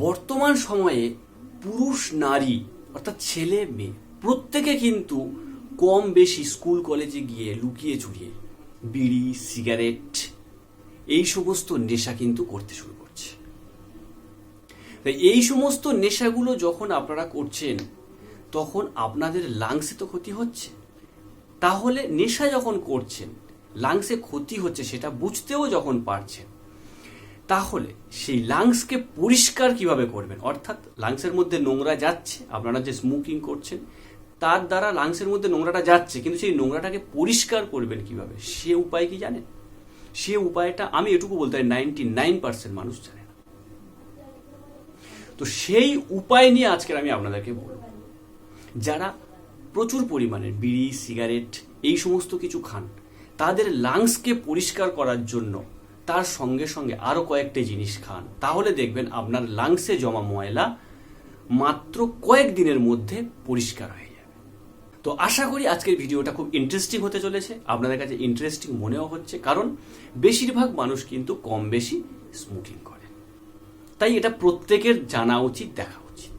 বর্তমান সময়ে পুরুষ, নারী, অর্থাৎ ছেলে, মেয়ে, প্রত্যেকে কিন্তু কম বেশি স্কুল, কলেজে গিয়ে লুকিয়ে চুরিয়ে বিড়ি, সিগারেট এই সমস্ত নেশা কিন্তু করতে শুরু করছে। এই সমস্ত নেশাগুলো যখন আপনারা করছেন, তখন আপনাদের লাংসে তো ক্ষতি হচ্ছে। তাহলে নেশা যখন করছেন লাংসে ক্ষতি হচ্ছে সেটা বুঝতেও যখন পারছেন তাহলে সেই লাংসকে পরিষ্কার কীভাবে করবেন? অর্থাৎ লাংসের মধ্যে নোংরা যাচ্ছে, আপনারা যে স্মোকিং করছেন, তার দ্বারা লাংসের মধ্যে নোংরাটা যাচ্ছে, কিন্তু সেই নোংরাটাকে পরিষ্কার করবেন কীভাবে? সে উপায় কি জানেন? সে উপায়টা আমি এটুকু বলতে পারি নাইনটি নাইন পার্সেন্ট মানুষ জানে না। তো সেই উপায় নিয়ে আজকের আমি আপনাদেরকে বলব। যারা প্রচুর পরিমাণে বিড়ি, সিগারেট, এই সমস্ত কিছু খান, তাদের লাংসকে পরিষ্কার করার জন্য তার সঙ্গে সঙ্গে আরও কয়েকটি জিনিস খান। তাহলে দেখবেন আপনার লাংসে জমা ময়লা মাত্র কয়েক দিনের মধ্যে পরিষ্কার হয়ে যাবে। তো আশা করি আজকের ভিডিওটা খুব ইন্টারেস্টিং হতে চলেছে। আপনাদের কাছে ইন্টারেস্টিং মনেও হচ্ছে, কারণ বেশিরভাগ মানুষ কিন্তু কম বেশি স্মোকিং করে। তাই এটা প্রত্যেকের জানা উচিত, দেখা উচিত।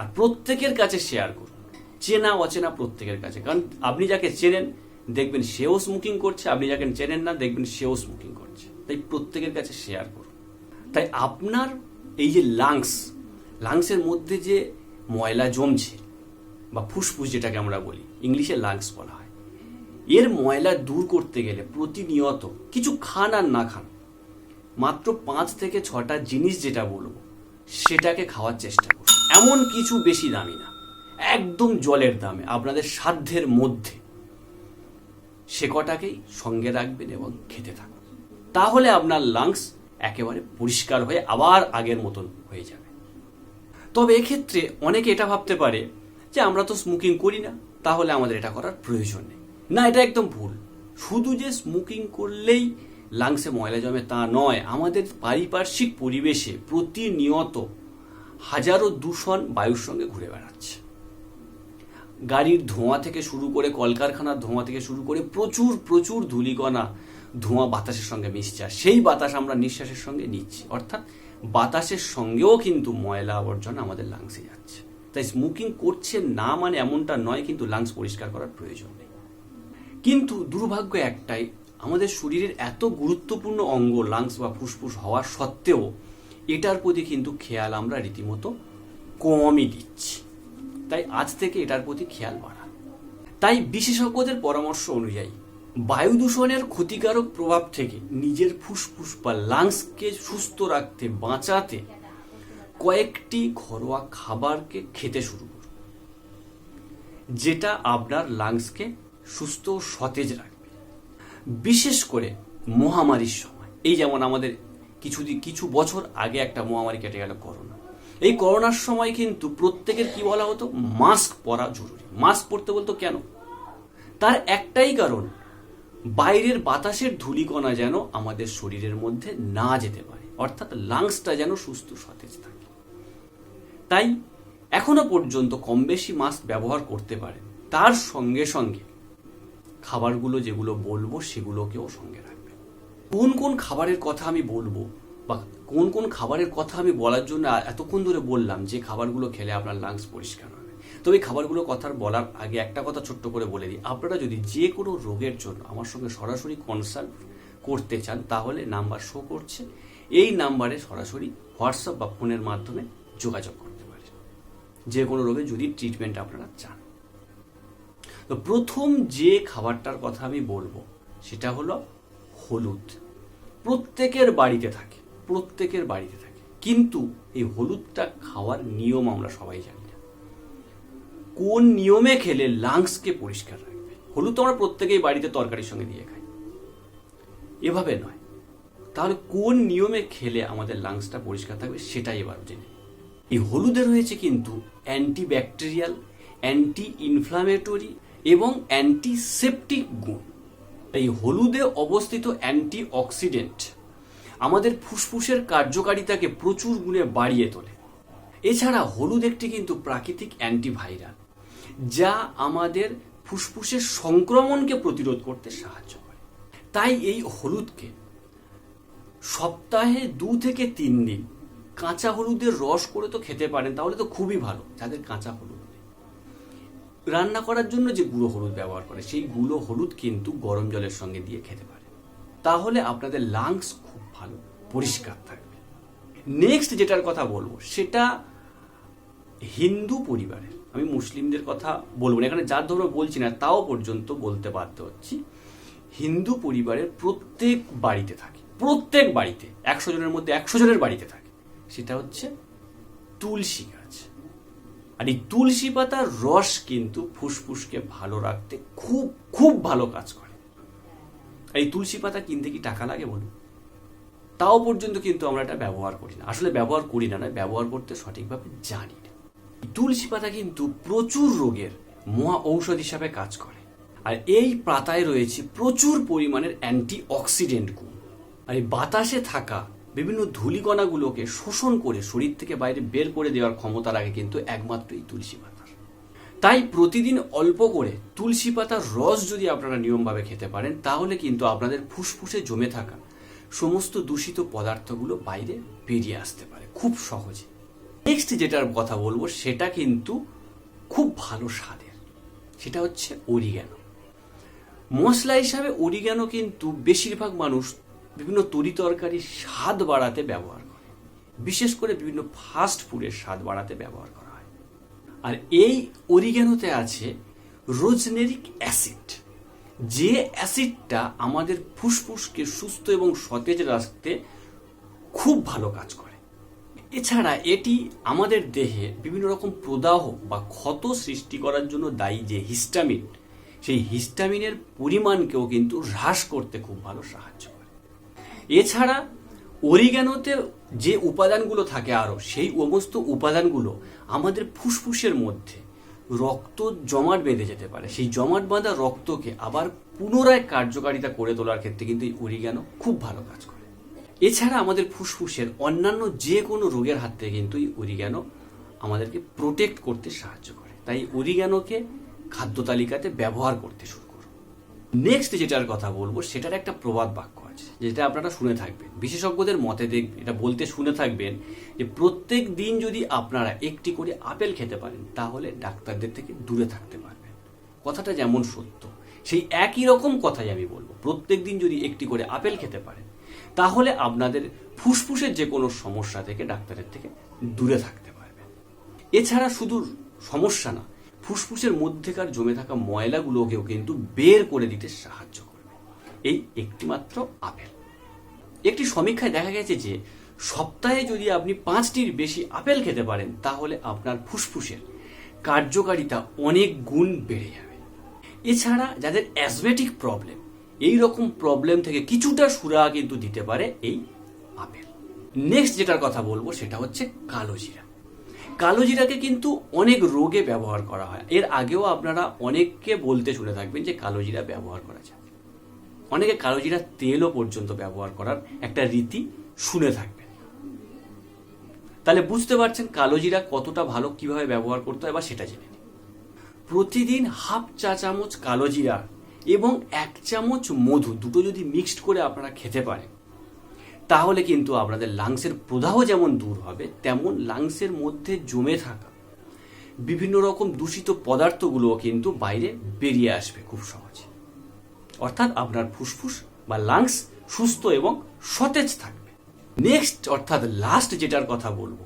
আর প্রত্যেকের কাছে শেয়ার করুন। চেনা, অচেনা প্রত্যেকের কাছে। কারণ আপনি যাকে চেনেন দেখবেন সেও স্মোকিং করছে, আপনি যাকে চেনেন না, দেখবেন সেও স্মোকিং করছে। তাই প্রত্যেকের কাছে শেয়ার করুন। তাই আপনার এই যে লাংস লাংসের মধ্যে যে ময়লা জমছে, বা ফুসফুস যেটাকে আমরা বলি, ইংলিশে লাংস বলা হয়, এর ময়লা দূর করতে গেলে প্রতিনিয়ত কিছু খান আর না খান, মাত্র পাঁচ থেকে ছটা জিনিস যেটা বলব, সেটাকে খাওয়ার চেষ্টা করুন। এমন কিছু বেশি দামি না, একদম জলের দামে, আপনাদের সাধ্যের মধ্যে। সে কটাকেই সঙ্গে রাখবেন এবং খেতে থাকুন। তাহলে আপনার লাংস একেবারে পরিষ্কার হয়ে আবার আগের মতন হয়ে যাবে। তবে এক্ষেত্রে অনেকে এটা ভাবতে পারে যে আমরা তো স্মোকিং করি না, তাহলে আমাদের এটা করার প্রয়োজন নেই। না, এটা একদম ভুল। শুধু যে স্মোকিং করলেই লাংসে ময়লা জমে তা নয়, আমাদের পারিপার্শ্বিক পরিবেশে প্রতিনিয়ত হাজারো দূষণ বায়ুর সঙ্গে ঘুরে বেড়াচ্ছে। গাড়ির ধোঁয়া থেকে শুরু করে কলকারখানার ধোঁয়া থেকে শুরু করে প্রচুর প্রচুর ধূলিকণা ধোঁয়া বাতাসের সঙ্গে মিশছে। আর সেই বাতাস আমরা নিঃশ্বাসের সঙ্গে নিচ্ছি। অর্থাৎ বাতাসের সঙ্গেও কিন্তু ময়লা আবর্জনা আমাদের লাংসে যাচ্ছে। তাই স্মোকিং করছে না মানে এমনটা নয়, কিন্তু লাংস পরিষ্কার করার প্রয়োজন নেই। কিন্তু দুর্ভাগ্য একটাই, আমাদের শরীরের এত গুরুত্বপূর্ণ অঙ্গ লাংস বা ফুসফুস হওয়া সত্ত্বেও এটার প্রতি কিন্তু খেয়াল আমরা রীতিমতো কমই দিচ্ছি। তাই আজ থেকে এটার প্রতি খেয়াল বাড়ান তাই বিশেষজ্ঞদের পরামর্শ অনুযায়ী, বায়ু দূষণের ক্ষতিকারক প্রভাব থেকে নিজের ফুসফুস বা লাংসকে সুস্থ রাখতে বাঁচাতে কয়েকটি ঘরোয়া খাবারকে খেতে শুরু করুন, যেটা আপনার লাংসকে সুস্থ ও সতেজ রাখবে। বিশেষ করে মহামারীর সময়। এই যেমন আমাদের কিছু কিছু বছর আগে একটা মহামারী কেটে গেল করোনা। এই করোনার সময় কিন্তু প্রত্যেকের কি বলা হতো? মাস্ক পরা জরুরি। মাস্ক পরতে বলতো কেন? তার একটাই কারণ, বাইরের বাতাসের ধূলিকণা যেন আমাদের শরীরের মধ্যে না যেতে পারে। অর্থাৎ লাংসটা যেন সুস্থ, সতেজ থাকে। তাই এখনও পর্যন্ত কম বেশি মাস্ক ব্যবহার করতে পারেন। তার সঙ্গে সঙ্গে খাবারগুলো যেগুলো বলব সেগুলোকেও সঙ্গে রাখবেন। কোন কোন খাবারের কথা আমি বলব বা কোন কোন খাবারের কথা আমি বলার জন্য এতক্ষণ ধরে বললাম যে খাবারগুলো খেলে আপনার লাংস পরিষ্কার হবে। তবে এই খাবারগুলো কথার বলার আগে একটা কথা ছোট্ট করে বলে দিই। আপনারা যদি যে কোনো রোগের জন্য আমার সঙ্গে সরাসরি কনসাল্ট করতে চান, তাহলে নাম্বার শো করছে। এই নাম্বারে সরাসরি হোয়াটসঅ্যাপ বা ফোনের মাধ্যমে যোগাযোগ করতে পারেন। যে কোনো রোগে যদি ট্রিটমেন্ট আপনারা চান। তো প্রথম যে খাবারটার কথা আমি বলব, সেটা হলো হলুদ। প্রত্যেকের বাড়িতে থাকে। প্রত্যেকের বাড়িতে থাকে। কিন্তু এই হলুদটা খাওয়ার নিয়ম আমরা সবাই জানি না। কোন নিয়মে খেলে লাংসকে পরিষ্কার রাখবে? হলুদ তো আমরা প্রত্যেকেই বাড়িতে তরকারির সঙ্গে দিয়ে খাই। এভাবে নয়। তাহলে কোন নিয়মে খেলে আমাদের লাংসটা পরিষ্কার থাকবে সেটাই এবার জেনে এই হলুদে রয়েছে কিন্তু অ্যান্টিব্যাকটেরিয়াল অ্যান্টি ইনফ্লামেটরি এবং অ্যান্টিসেপটিক গুণ। এই হলুদে অবস্থিত অ্যান্টি অক্সিডেন্ট আমাদের ফুসফুসের কার্যকারিতাকে প্রচুর গুণে বাড়িয়ে তোলে। এছাড়া হলুদ একটি কিন্তু প্রাকৃতিক অ্যান্টিভাইরাল, যা আমাদের ফুসফুসের সংক্রমণকে প্রতিরোধ করতে সাহায্য করে। তাই এই হলুদকে সপ্তাহে দু থেকে তিন দিন কাঁচা হলুদের রস করে তো খেতে পারেন, তাহলে তো খুবই ভালো, যাদের কাঁচা হলুদ নেই। রান্না করার জন্য যে গুঁড়ো হলুদ ব্যবহার করে, সেই গুঁড়ো হলুদ কিন্তু গরম জলের সঙ্গে দিয়ে খেতে পারে তাহলে আপনাদের লাংস খুব ভালো, পরিষ্কার থাকবে। নেক্সট যেটার কথা বলব, সেটা হিন্দু পরিবারের, আমি মুসলিমদের কথা বলব না, এখানে যার ধর্ম বলছি না, তাও পর্যন্ত বলতে বাধ্য হচ্ছি, হিন্দু পরিবারের প্রত্যেক বাড়িতে থাকে, প্রত্যেক বাড়িতে, একশো জনের মধ্যে একশো জনের বাড়িতে থাকে। সেটা হচ্ছে তুলসী গাছ। আর এই তুলসী পাতার রস কিন্তু ফুসফুসকে ভালো রাখতে খুব খুব ভালো কাজ করে। আর এই তুলসী পাতা কিনতে কি টাকা লাগে বলুন? তাও পর্যন্ত কিন্তু আমরা এটা ব্যবহার করি না। আসলে ব্যবহার করি না, নয়, ব্যবহার করতে সঠিকভাবে জানি না। তুলসী পাতা কিন্তু প্রচুর রোগের মহা ঔষধ হিসাবে কাজ করে। আর এই পাতায় রয়েছে প্রচুর পরিমাণের অ্যান্টি অক্সিডেন্ট গুণ। আর এই বাতাসে থাকা বিভিন্ন ধূলিকণাগুলোকে শোষণ করে শরীর থেকে বাইরে বের করে দেওয়ার ক্ষমতা রাখে কিন্তু একমাত্র এই তুলসী পাতার তাই প্রতিদিন অল্প করে তুলসী পাতার রস যদি আপনারা নিয়মভাবে খেতে পারেন, তাহলে কিন্তু আপনাদের ফুসফুসে জমে থাকা সমস্ত দূষিত পদার্থগুলো বাইরে বেরিয়ে আসতে পারে, খুব সহজে। নেক্সট যেটার কথা বলব, সেটা কিন্তু খুব ভালো স্বাদের। সেটা হচ্ছে অরিগ্যানো মশলা হিসাবে অরিগ্যানো কিন্তু বেশিরভাগ মানুষ বিভিন্ন তরি তরকারির স্বাদ বাড়াতে ব্যবহার করে। বিশেষ করে বিভিন্ন ফাস্ট ফুডের স্বাদ বাড়াতে ব্যবহার করা হয়। আর এই অরিগ্যানোতে আছে রোজনেরিক অ্যাসিড যে অ্যাসিডটা আমাদের ফুসফুসকে সুস্থ এবং সতেজ রাখতে খুব ভালো কাজ করে। এছাড়া এটি আমাদের দেহে বিভিন্ন রকম প্রদাহ বা ক্ষত সৃষ্টি করার জন্য দায়ী যে হিস্টামিন, সেই হিস্টামিনের পরিমাণকেও কিন্তু হ্রাস করতে খুব ভালো সাহায্য করে। এছাড়া অরিগ্যানোতে যে উপাদানগুলো থাকে আরও, সেই সমস্ত উপাদানগুলো আমাদের ফুসফুসের মধ্যে রক্ত জমাট বেঁধে যেতে পারে। সেই জমাট বাঁধা রক্তকে আবার পুনরায় কার্যকারিতা করে তোলার ক্ষেত্রে কিন্তু এই অরিগ্যানো খুব ভালো কাজ করে। এছাড়া আমাদের ফুসফুসের অন্যান্য যে কোনো রোগের হাত থেকে কিন্তু এই অরিগ্যানো আমাদেরকে প্রোটেক্ট করতে সাহায্য করে। তাই অরিগ্যানোকে খাদ্য তালিকাতে ব্যবহার করতে শুরু করুন। নেক্সট যেটার কথা বলব, সেটার একটা প্রবাদ বাক্য যেটা আপনারা শুনে থাকবেন। বিশেষজ্ঞদের মতে দেখ, এটা বলতে শুনে থাকবেন যে প্রত্যেক দিন যদি আপনারা একটি করে আপেল খেতে পারেন, তাহলে ডাক্তারদের থেকে দূরে থাকতে পারবেন। কথাটা যেমন সত্য, সেই একই রকম কথাই আমি বলব। প্রত্যেক দিন যদি একটি করে আপেল খেতে পারেন, তাহলে আপনাদের ফুসফুসের যে কোনো সমস্যা থেকে ডাক্তারের থেকে দূরে থাকতে পারবেন। এছাড়া শুধু সমস্যা না, ফুসফুসের মধ্যেকার জমে থাকা ময়লাগুলোকেও কিন্তু বের করে দিতে সাহায্য এই একটিমাত্র আপেল। একটি সমীক্ষায় দেখা গেছে যে, সপ্তাহে যদি আপনি পাঁচটির বেশি আপেল খেতে পারেন, তাহলে আপনার ফুসফুসের কার্যকারিতা অনেক গুণ বেড়ে যাবে। এছাড়া যাদের অ্যাসবেটিক প্রবলেম, এই রকম প্রবলেম থেকে কিছুটা সুরা কিন্তু দিতে পারে এই আপেল। নেক্সট যেটার কথা বলব, সেটা হচ্ছে কালো জিরা কালো জিরাকে কিন্তু অনেক রোগে ব্যবহার করা হয়। এর আগেও আপনারা অনেককে বলতে শুনে থাকবেন যে কালো জিরা ব্যবহার করা যায়। অনেকে কালো জিরা তেলও পর্যন্ত ব্যবহার করার একটা রীতি শুনে থাকবেন। তাহলে বুঝতে পারছেন কালো জিরা কতটা ভালো কীভাবে ব্যবহার করতে হয় বা সেটা জেনে প্রতিদিন হাফ চা চামচ কালো জিরা এবং এক চামচ মধু, দুটো যদি মিক্সড করে আপনারা খেতে পারেন, তাহলে কিন্তু আপনাদের লাংসের প্রদাহ যেমন দূর হবে, তেমন লাংসের মধ্যে জমে থাকা বিভিন্ন রকম দূষিত পদার্থগুলোও কিন্তু বাইরে বেরিয়ে আসবে খুব সহজে। অর্থাৎ আপনার ফুসফুস বা লাংস সুস্থ এবং সতেজ থাকবে। নেক্সট অর্থাৎ লাস্ট যেটার কথা বলব,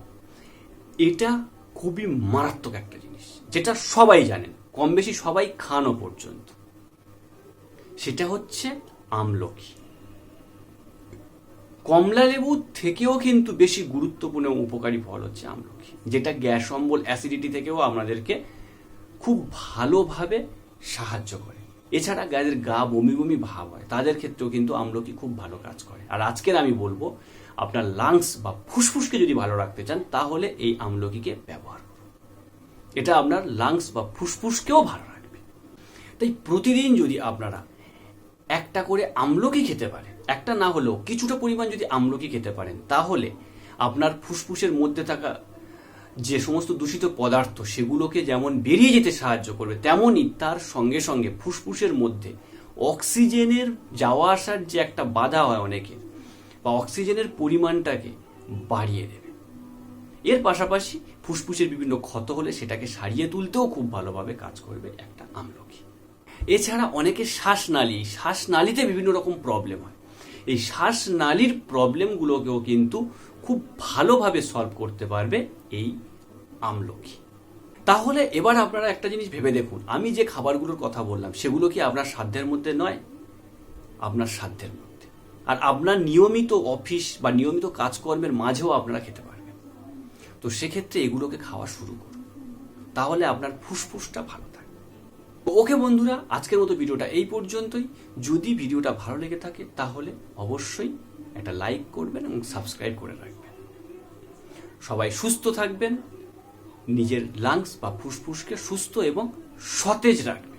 এটা খুবই মারাত্মক একটা জিনিস, যেটা সবাই জানেন কম বেশি সবাই খানও পর্যন্ত। সেটা হচ্ছে আমলকি। কমলা লেবু থেকেও কিন্তু বেশি গুরুত্বপূর্ণ উপকারী ফল হচ্ছে আমলকি, যেটা গ্যাস, অম্বল অ্যাসিডিটি থেকেও আপনাদেরকে খুব ভালোভাবে সাহায্য করে। এছাড়া যাদের গা বমি বমি ভাব হয়, তাদের ক্ষেত্রেও কিন্তু আমলকি খুব ভালো কাজ করে। আর আজকের আমি বলব, আপনার লাংস বা ফুসফুসকে যদি ভালো রাখতে চান, তাহলে এই আমলকিকে ব্যবহার করুন। এটা আপনার লাংস বা ফুসফুসকেও ভালো রাখবে। তাই প্রতিদিন যদি আপনারা একটা করে আমলকি খেতে পারেন, একটা না হলেও কিছুটা পরিমাণ যদি আমলকি খেতে পারেন, তাহলে আপনার ফুসফুসের মধ্যে থাকা যে সমস্ত দূষিত পদার্থ সেগুলোকে যেমন বেরিয়ে যেতে সাহায্য করবে, তেমনই তার সঙ্গে সঙ্গে ফুসফুসের মধ্যে অক্সিজেনের যাওয়া আসার যে একটা বাধা হয় অনেকের, বা অক্সিজেনের পরিমাণটাকে বাড়িয়ে দেবে। এর পাশাপাশি ফুসফুসের বিভিন্ন ক্ষত হলে সেটাকে সারিয়ে তুলতেও খুব ভালোভাবে কাজ করবে একটা আমলকি। এছাড়া অনেকের শ্বাসনালী, শ্বাসনালীতে বিভিন্ন রকম প্রবলেম হয়। এই শ্বাসনালীর প্রবলেমগুলোকেও কিন্তু খুব ভালোভাবে সলভ করতে পারবে এই আমলকি। তাহলে এবার আপনারা একটা জিনিস ভেবে দেখুন। আমি যে খাবারগুলোর কথা বললাম, সেগুলো কি আপনার সাধ্যের মধ্যে নয়? আপনার সাধ্যের মধ্যে। আর আপনার নিয়মিত অফিস বা নিয়মিত কাজকর্মের মাঝেও আপনারা খেতে পারবেন। তো সেক্ষেত্রে এগুলোকে খাওয়া শুরু করুন। তাহলে আপনার ফুসফুসটা ভালো থাকবে। ওকে বন্ধুরা, আজকের মতো ভিডিওটা এই পর্যন্তই। যদি ভিডিওটা ভালো লেগে থাকে, তাহলে অবশ্যই একটা লাইক করবেন এবং সাবস্ক্রাইব করে রাখবেন। সবাই সুস্থ থাকবেন, নিজের লাংস বা ফুসফুসকে সুস্থ এবং সতেজ রাখবেন।